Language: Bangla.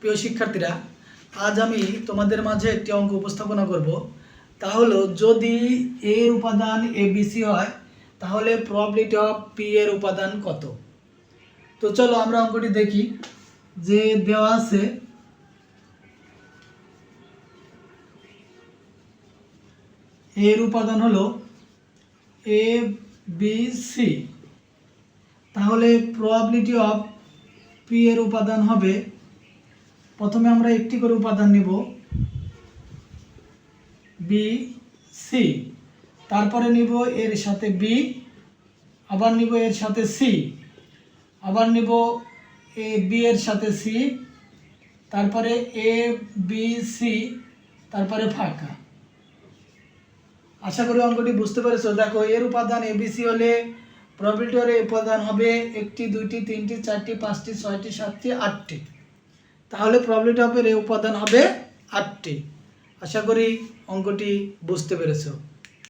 প্রিয় শিক্ষার্থীরা, আজ আমি তোমাদের মাঝে একটি অঙ্ক উপস্থাপনা করব। তা হলো, যদি এ এর উপাদান এ বিসি হয়, তাহলে প্রবলিটি অফ পি এর উপাদান কত? তো চলো আমরা অঙ্কটি দেখি। যে দেওয়া আছে, এর উপাদান হলো এ বি সি তাহলে প্রবাবিলিটি অফ পি এর উপাদান হবে প্রথমে আমরা একটি করে উপাদান নিব। বি সি তারপরে নিব এর সাথে বি আবার নিব এর সাথে সি আবার নিব এ বি এর সাথে সি তারপরে এ বি সি তারপরে ফাঁকা। আশা করি অঙ্কটি বুঝতে পেরেছ। দেখো, এর উপাদান এ এবিসি হলে প্রবলিটর উপাদান হবে একটি, দুইটি, তিনটি, চারটি, পাঁচটি, ছয়টি, সাতটি, আটটি। তাহলে প্রবলিটপের এ উপাদান হবে আটটি। আশা করি অঙ্কটি বুঝতে পেরেছ।